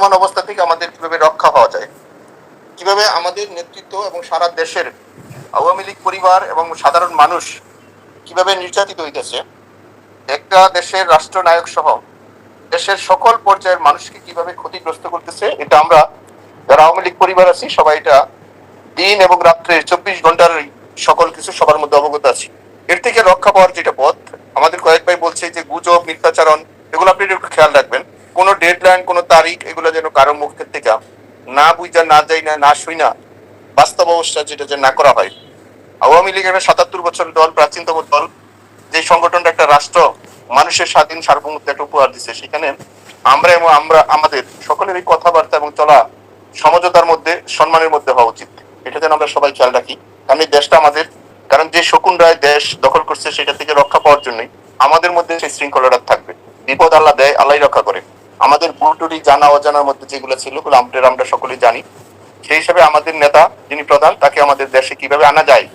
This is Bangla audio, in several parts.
বর্তমান অবস্থা থেকে আমাদের কীভাবে রক্ষা হওয়া যায়, কীভাবে আমাদের নেতৃত্ব এবং সারা দেশের আওয়ামী লীগ পরিবার এবং সাধারণ মানুষ কীভাবে নির্যাতিত হইতেছে, একটা দেশের রাষ্ট্রনায়ক সহ দেশের সকল পর্যায়ের মানুষকে কীভাবে ক্ষতিগ্রস্ত করতেছে, এটা আমরা যারা আওয়ামী লীগ পরিবার আছি, সবাই এটা দিন এবং রাত্রে চব্বিশ ঘণ্টার সকল কিছু সবার মধ্যে অবগত আছি। এর থেকে রক্ষা পাওয়ার যেটা পথ, আমাদের কয়েক ভাই বলছে যে গুজব, মিথ্যাচারণ, এগুলো আপনি একটু খেয়াল রাখবেন। কোনো ডেডলাইন কোনো তারিখ, এগুলো যেন কারও মুখের থেকে না বুঝা, না যাই না না শুই না, বাস্তব অবস্থা যেটা যে না করা হয়। আওয়ামী লীগের সাতাত্তর বছর দল, প্রাচীনতম দল, যে সংগঠনটা একটা রাষ্ট্র, মানুষের স্বাধীন সার্বভৌমত্ব একটা উপহার দিচ্ছে সেখানে আমরা এবং আমরা, আমাদের সকলের এই কথাবার্তা এবং চলা সমঝোতার মধ্যে, সম্মানের মধ্যে হওয়া উচিত। এটা যেন আমরা সবাই খেয়াল রাখি। কারণ এই দেশটা আমাদের, কারণ যে শকুন রায় দেশ দখল করছে, সেটা থেকে রক্ষা পাওয়ার জন্যই আমাদের মধ্যে সেই শৃঙ্খলাটা থাকবে। বিপদ আল্লাহ দেয় আল্লাহ রক্ষা করে। আমাদের ভুলটুরি জানা, অজানার মধ্যে যেগুলো ছিল, ওগুলো আমরা সকলেই জানি। সেই হিসাবে আমাদের নেতা যিনি প্রধান, তাকে আমাদের দেশে কীভাবে আনা যায়?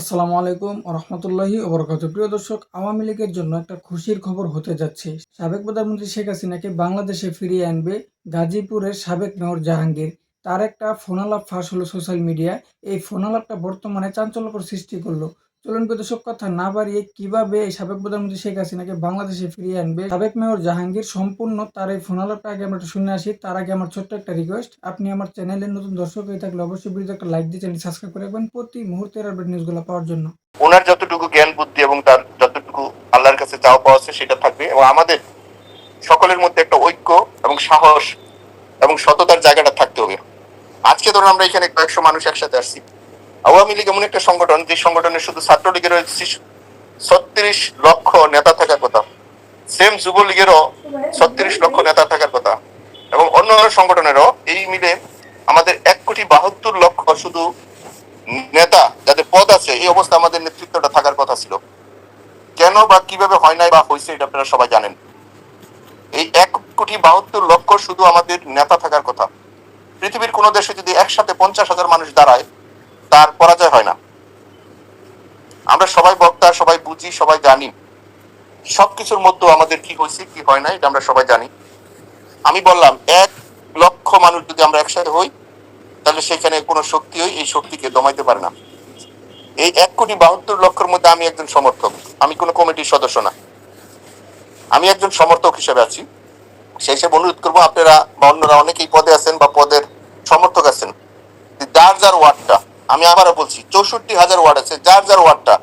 আসসালামু আলাইকুম রহমতুল্লাহি ওবরকাত প্রিয় দর্শক, আওয়ামী লীগের জন্য একটা খুশির খবর হতে যাচ্ছে। সাবেক প্রধানমন্ত্রী শেখ হাসিনাকে বাংলাদেশে ফিরিয়ে আনবে গাজীপুরের সাবেক মেয়র জাহাঙ্গীর। তার একটা ফোনালাপ ফাঁস হলো সোশ্যাল মিডিয়া এই ফোনালাপটা বর্তমানে চাঞ্চল্যকর সৃষ্টি করল। চলুন দর্শক কথা না বাড়িয়ে কীভাবে সাবেক প্রধানমন্ত্রী শেখ হাসিনাকে বাংলাদেশে ফিরিয়ে আনবে? সাবেক মেয়র জাহাঙ্গীর সম্পূর্ণ তার এই ফোনালাপটা আগে আমরা শুনে আসি। তার আগে আমার ছোট্ট একটা রিকোয়েস্ট আপনি আমার চ্যানেলের নতুন দর্শক হয়ে থাকলে অবশ্যই ভিডিওতে একটা লাইক দিয়ে চ্যানেল সাবস্ক্রাইব করে রাখবেন। প্রতি মুহূর্তের আপডেট নিউজগুলো পাওয়ার জন্য। ওনার যতটুকু জ্ঞান, বুদ্ধি এবং তার যতটুকু আল্লাহর কাছে চাওয়া পাওয়া আছে সেটা থাকবে এবং আমাদের সকলের মধ্যে একটা ঐক্য এবং সাহস এবং সততার জায়গাটা থাকতে হবে। আজকে ধরুন আমরা এখানে কয়েকশো মানুষ একসাথে আসছি। আওয়ামী লীগ এমন একটা সংগঠন, যে সংগঠনের শুধু ছাত্রলীগের ছত্রিশ লক্ষ নেতা থাকার কথা। সেম যুবলীগেরও ছত্রিশ লক্ষ নেতা থাকার কথা। এবং অন্য অন্য সংগঠনেরও এই মিলে আমাদের এক কোটি বাহাত্তর লক্ষ শুধু নেতা যাদের পদ আছে, এই অবস্থা আমাদের নেতৃত্বটা থাকার কথা ছিল। কেন বা কীভাবে হয় নাই বা হয়েছে এটা আপনারা সবাই জানেন। এই এক কোটি বাহাত্তর লক্ষ শুধু আমাদের নেতা থাকার কথা। পৃথিবীর কোন দেশে যদি একসাথে পঞ্চাশ হাজার মানুষ দাঁড়ায় তার পরাজয় হয় না। আমরা সবাই বক্তা, সবাই বুঝি, সবাই জানি। সবকিছুর মধ্যে আমাদের কি হয়েছে, কি হয় না, এটা আমরা সবাই জানি। আমি বললাম, এক লক্ষ মানুষ যদি আমরা একসাথে হই, তাহলে সেখানে কোনো শক্তি হয় এই শক্তিকে দমাইতে পারে না। এই এক কোটি বাহাত্তর লক্ষের মধ্যে আমি একজন সমর্থক। আমি কোনো কমিটির সদস্য না। আমি একজন সমর্থক হিসেবে আছি। সেই হিসেবে অনুরোধ করব, আপনারা বা অন্যরা অনেকেই পদে আছেন বা পদের সমর্থক আছেন। যার যার ওয়ার্ডটা আমি আবারও বলছি, চৌষট্টি হাজার ওয়ার্ড আছে, যার যার ওয়ার্ডটা।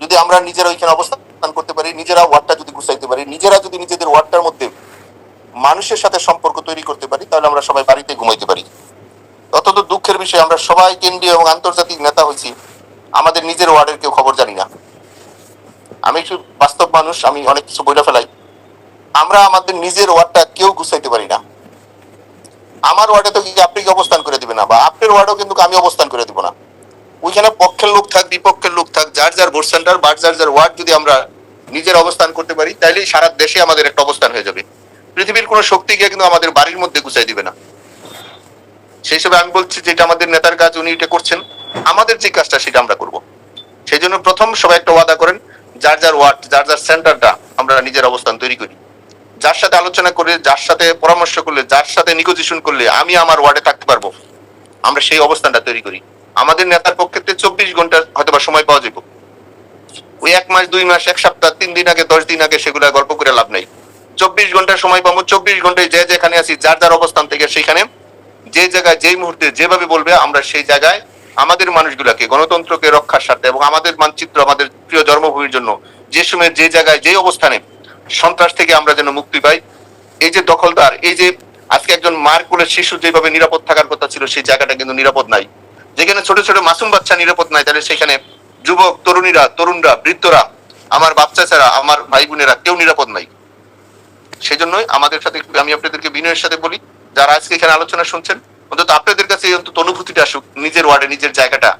যদি আমরা নিজেরা ওইখানে অবস্থান করতে পারি, নিজেরা ওয়ার্ডটা যদি গুছাইতে পারি, নিজেরা যদি নিজেদের ওয়ার্ডটার মধ্যে মানুষের সাথে সম্পর্ক তৈরি করতে পারি, তাহলে আমরা সবাই বাড়িতে ঘুমাইতে পারি। অত্যন্ত দুঃখের বিষয়, আমরা সবাই কেন্দ্রীয় এবং আন্তর্জাতিক নেতা হয়েছি, আমাদের নিজের ওয়ার্ডের কেউ খবর জানি না। আমি একটু বাস্তব মানুষ, আমি অনেক কিছু বইটা ফেলাই। আমরা আমাদের নিজের ওয়ার্ডটা কেউ গুছাইতে পারি না। আমার ওয়ার্ডে তো আপনি অবস্থান করে দিবে না? বা আপনার ওয়ার্ডেও কিন্তু আমি অবস্থান করে দিব না। ওইখানে পক্ষের লোক থাক, বিপক্ষের লোক থাক, যার যার ভোট সেন্টার বা যার যার ওয়ার্ড যদি আমরা নিজের অবস্থান করতে পারি, তাইলেই সারা দেশে আমাদের একটা অবস্থান হয়ে যাবে। পৃথিবীর কোনো শক্তি গিয়ে কিন্তু আমাদের বাড়ির মধ্যে গুছাই দিবে না। সেই হিসেবে আমি বলছি যে এটা আমাদের নেতার কাজ, উনি এটা করছেন। আমাদের যে কাজটা, সেটা আমরা করব। সেই জন্য প্রথম সবাই একটা ওয়াদা করেন, যার যার ওয়ার্ড, যার যার সেন্টারটা আমরা নিজের অবস্থান তৈরি করি। যার সাথে আলোচনা করে যার সাথে পরামর্শ করলে, যার সাথে নিগোজিয়েশন করলে আমি আমার ওয়ার্ডে থাকতে পারব। আমরা সেই অবস্থানটা তৈরি করি। আমাদের নেতার পক্ষে চব্বিশ ঘণ্টা হয়তো বা সময় পাওয়া যাবে। ওই এক মাস, দুই মাস, এক সপ্তাহ, তিন দিন আগে, দশ দিন আগে সেগুলা গল্প করে লাভ নেই। চব্বিশ ঘণ্টা সময় পাবো, চব্বিশ ঘন্টায় যে যেখানে আছি, যার যার অবস্থান থেকে সেখানে যে জায়গায়, যেই মুহূর্তে যেভাবে বলবে, আমরা সেই জায়গায় আমাদের মানুষগুলাকে, গণতন্ত্রকে রক্ষার স্বার্থে এবং আমাদের মানচিত্র, আমাদের প্রিয় জন্মভূমির জন্য, যে সময় যে জায়গায়, যে অবস্থানে সন্ত্রাস থেকে আমরা যেন মুক্তি পাই। এই যে দখলদার, এই যে আজকে একজন মার কোলের শিশু যেভাবে নিরাপদ থাকার কথা ছিল, সেই জায়গাটা কিন্তু নিরাপদ নাই। যেখানে ছোট ছোট মাসুম বাচ্চা নিরাপদ নাই, তাহলে সেখানে যুবক, তরুণীরা, তরুণরা, বৃদ্ধরা, আমার বাচ্চা ছাড়া আমার ভাই বোনেরা কেউ নিরাপদ নাই। সেই জন্যই আমাদের সাথে আমি আপনাদেরকে বিনয়ের সাথে বলি, যারা আজকে এখানে আলোচনা শুনছেন, অন্তত আপনাদের কাছে এই অন্তত অনুভূতিটা আসুক, নিজের ওয়ার্ডে, নিজের জায়গাটা,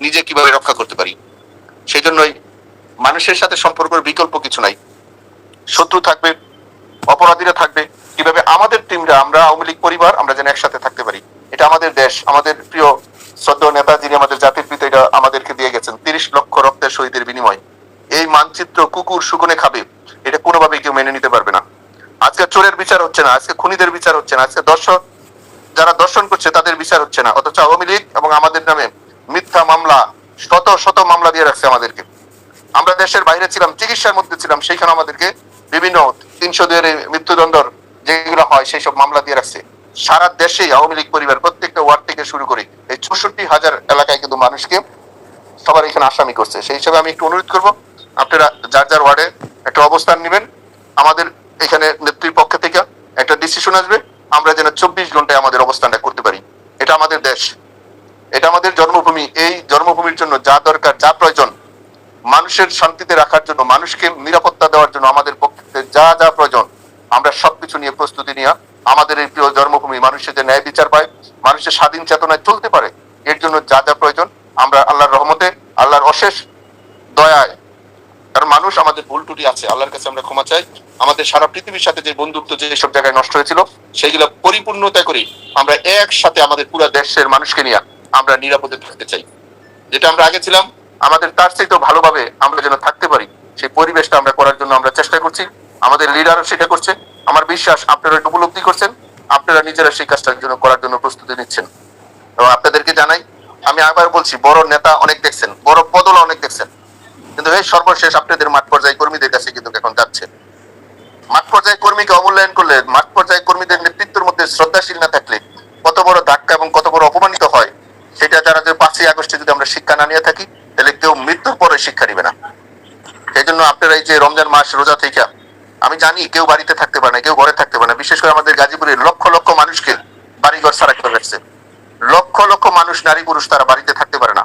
নিজে কীভাবে রক্ষা করতে পারি। সেই জন্যই মানুষের সাথে সম্পর্কের বিকল্প কিছু নাই। শত্রু থাকবে, অপরাধীরা থাকবে। কীভাবে আমাদের টিমরা আমরা আওয়ামী লীগ পরিবার, আমরা যেন একসাথে থাকতে পারি। এটা আমাদের দেশ, আমাদের প্রিয় শ্রদ্ধ নেতা যিনি আমাদের জাতির পিতা, এটা আমাদেরকে দিয়ে গেছেন। তিরিশ লক্ষ রক্তের শহীদের বিনিময়। এই মানচিত্র কুকুর সুগুনে খাবে, এটা কোনোভাবেই কেউ মেনে নিতে পারবে না। আজকে চোরের বিচার হচ্ছে না, আজকে খুনিদের বিচার হচ্ছে না, আজকে দর্শক, যারা দর্শন করছে তাদের বিচার হচ্ছে না। অথচ আওয়ামী লীগ এবং আমাদের নামে মিথ্যা মামলা, শত শত মামলা দিয়ে রাখছে আমাদেরকে। আমরা দেশের বাইরে ছিলাম, চিকিৎসার মধ্যে ছিলাম, সেইখানে আমাদেরকে বিভিন্ন তিনশো দুয়ের মৃত্যুদণ্ডর যেগুলো হয়, সেই সব মামলা দিয়ে রাখছে। সারা দেশেই আওয়ামী লীগ পরিবার প্রত্যেকটা ওয়ার্ড থেকে শুরু করে এই চৌষট্টি হাজার এলাকায় কিন্তু মানুষকে সবার এখানে আসামি করছে। সেই হিসাবে আমি একটু অনুরোধ করব, আপনারা যার যার ওয়ার্ডে একটা অবস্থান নেবেন। আমাদের এখানে নেত্রীর পক্ষ থেকে একটা ডিসিশন আসবে। আমরা যেন চব্বিশ ঘন্টায় আমাদের অবস্থানটা করতে পারি। এটা আমাদের দেশ। এটা আমাদের জন্মভূমি। এই জন্মভূমির জন্য যা দরকার, যা প্রয়োজন, মানুষের শান্তিতে রাখার জন্য, মানুষকে নিরাপত্তা দেওয়ার জন্য আমাদের পক্ষে আমরা সবকিছু নিয়ে প্রস্তুতি নিয়ে আমাদের এই প্রিয় জন্মভূমি মানুষের যে ন্যায় বিচার পায়, মানুষের স্বাধীন চেতনায় চলতে পারে, এর জন্য যা যা প্রয়োজন আমরা আল্লাহর রহমতে, আল্লাহর অশেষ দয়ায়, কারণ মানুষ আমাদের ভুল টুটি আছে, আল্লাহর কাছে আমরা ক্ষমা চাই। আমাদের সারা পৃথিবীর সাথে যে বন্ধুত্ব যে সব জায়গায় নষ্ট হয়েছিল, সেইগুলো পরিপূর্ণতা করি, আমরা একসাথে আমাদের পুরো দেশের মানুষকে নিয়ে আমরা নিরাপদে থাকতে চাই। যেটা আমরা আগে ছিলাম, আমাদের তার চাইতেও ভালোভাবে আমরা যেন থাকতে পারি, সেই পরিবেশটা আমরা করার জন্য আমরা চেষ্টা আমাদের লিডারও সেটা করছে। আমার বিশ্বাস আপনারা এটা উপলব্ধি করছেন, আপনারা নিজেরা সেই কাজটার জন্য করার জন্য প্রস্তুতি নিচ্ছেন। এবং আপনাদেরকে জানাই, আমি আবার বলছি, বড় নেতা অনেক দেখছেন, বড় পদল অনেক দেখছেন। কিন্তু এই সর্বশেষ আপনাদের মাঠ পর্যায়ে কর্মীদের কাছে কিন্তু এখন যাচ্ছে। মাঠ পর্যায়ে কর্মীকে অমূল্যায়ন করলে, মাঠ পর্যায়ে কর্মীদের নেতৃত্বের মধ্যে শ্রদ্ধাশীল না থাকলে কত বড় ধাক্কা এবং কত বড় অপমানিত হয়, সেটা যারা যে পাঁচই আগস্টে যদি আমরা শিক্ষা না নিয়ে থাকি, তাহলে কেউ মৃত্যুর পরে শিক্ষা নিবে না। সেই জন্য আপনারা এই যে রমজান মাস রোজা থেকে আমি জানি কেউ বাড়িতে থাকতে পারে না, কেউ ঘরে থাকতে পারে না। বিশেষ করে আমাদের গাজীপুরের লক্ষ লক্ষ মানুষকে বাড়িঘর ছাড়া করে রাখছে লক্ষ লক্ষ মানুষ, নারী পুরুষ তারা বাড়িতে থাকতে পারে না।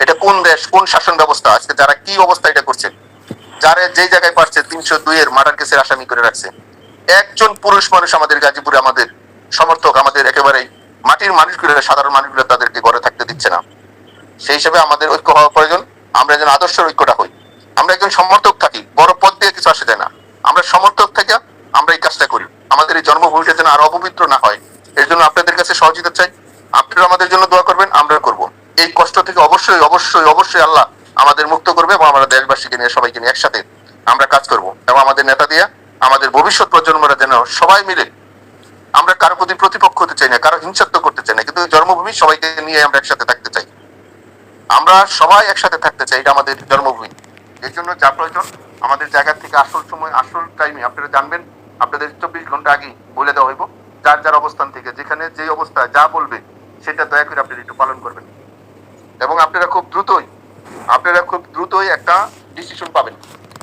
এটা কোন দেশ, কোন শাসন ব্যবস্থা? আজকে যারা কি অবস্থা এটা করছে? যারা যেই জায়গায় পারছে, তিনশো দুই এর মার্ডার কেসের আসামি করে রাখছে। একজন পুরুষ মানুষ আমাদের গাজীপুরে আমাদের সমর্থক, আমাদের একেবারেই মাটির মানুষগুলো, সাধারণ মানুষগুলো তাদেরকে ঘরে থাকতে দিচ্ছে না। সেই হিসাবে আমাদের ঐক্য হওয়া প্রয়োজন। আমরা যেন আদর্শের ঐক্যটা হই। আমরা একজন সমর্থক থাকি, বড় পদ দিয়ে কিছু আসে যায় না। আমরা সমর্থক থেকে আমরা এই কাজটা করি। আমাদের এই জন্মভূমিটা যেন আরও অপবিত্র না হয়, এর জন্য আপনাদের কাছে সহযোগিতা চাই। আপনারা আমাদের জন্য দোয়া করবেন আমরা করব। এই কষ্ট থেকে অবশ্যই অবশ্যই অবশ্যই আল্লাহ আমাদের মুক্ত করবে এবং আমরা দেশবাসীকে নিয়ে, সবাইকে নিয়ে একসাথে আমরা কাজ করব। এবং আমাদের নেতা দিয়ে, আমাদের ভবিষ্যৎ প্রজন্মরা যেন সবাই মিলে আমরা কারও প্রতি প্রতিপক্ষ হতে চাই না, কারও হিংসাত্ম করতে চাই না, কিন্তু জন্মভূমি সবাইকে নিয়ে আমরা একসাথে থাকতে চাই। আমরা সবাই একসাথে থাকতে চাই, এটা আমাদের জন্মভূমি। এর জন্য যা প্রয়োজন আমাদের জায়গা থেকে আসল সময়, আসল টাইমে আপনারা জানবেন। আপনাদের চব্বিশ ঘণ্টা আগে বলে দেওয়া হইব, যার যার অবস্থান থেকে, যেখানে যে অবস্থায় যা বলবে, সেটা দয়া করে আপনারা একটু পালন করবেন। এবং আপনারা খুব দ্রুতই, আপনারা খুব দ্রুতই একটা ডিসিশন পাবেন।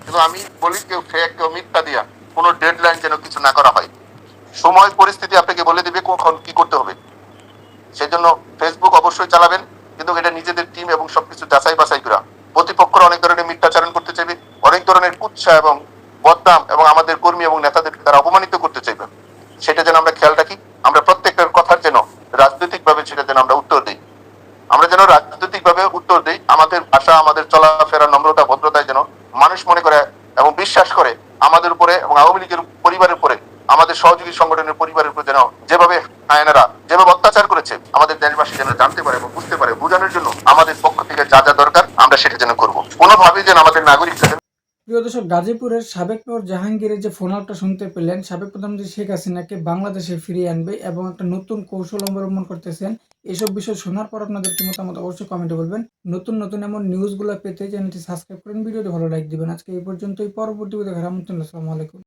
কিন্তু আমি বলি কেউ ফেক কেউ মিথ্যা দিয়া, কোনো ডেডলাইন যেন কিছু না করা হয়। সময়, পরিস্থিতি আপনাকে বলে দিবে কখন কি করতে হবে। সেজন্য ফেসবুক অবশ্যই চালাবেন, কিন্তু এটা নিজেদের টিম এবং সবকিছু যাচাই বাছাই করা প্রতিপক্ষরা অনেক ধরনের মিথ্যাচারণ করতে চাইবে অনেক ধরনের কুৎসা এবং বদনাম এবং আমাদের কর্মী এবং নেতাদেরকে তারা অপমানিত করতে চাইবে। সেটা যেন আমরা খেয়াল রাখি। আমরা প্রত্যেকটার কথার যেন রাজনৈতিক ভাবে সেটা যেন আমরা উত্তর দিই। আমরা যেন রাজনৈতিক ভাবে উত্তর দিই। আমাদের ভাষা, আমাদের চলাফেরা নম্রতা, ভদ্রতায় যেন মানুষ মনে করে এবং বিশ্বাস করে আমাদের উপরে এবং আওয়ামী লীগের পরিবারের উপরে, আমাদের সহযোগী সংগঠনের পরিবারের উপরে যেন যেভাবে আয়নারা যেভাবে অত্যাচার করেছে, আমাদের দেশবাসী যেন জানতে পারে এবং বুঝতে পারে, বোঝানোর জন্য আমাদের পক্ষ থেকে যা যা দরকার, আমরা সেটা যেন করব। কোনোভাবেই যেন আমাদের নাগরিকরা দর্শক গাজীপুরের সাবেক মেয়র জাহাঙ্গীরের যে ফোন আউটটা শুনতে পেলেন, সাবেক প্রধানমন্ত্রী শেখ হাসিনাকে বাংলাদেশে ফিরিয়ে আনবে এবং একটা নতুন কৌশল অবলম্বন করতেছেন, এসব বিষয় শোনার পর আপনাদের কি মতামত অবশ্যই কমেন্টে বলবেন। নতুন নতুন এমন নিউজগুলো পেতে চ্যানেলটি সাবস্ক্রাইব করেন, ভিডিওটি ভালো লাইক দিবেন। আজকে এই পর্যন্তই, পরবর্তী দেখার আমন্ত্রণ, আসসালামু আলাইকুম।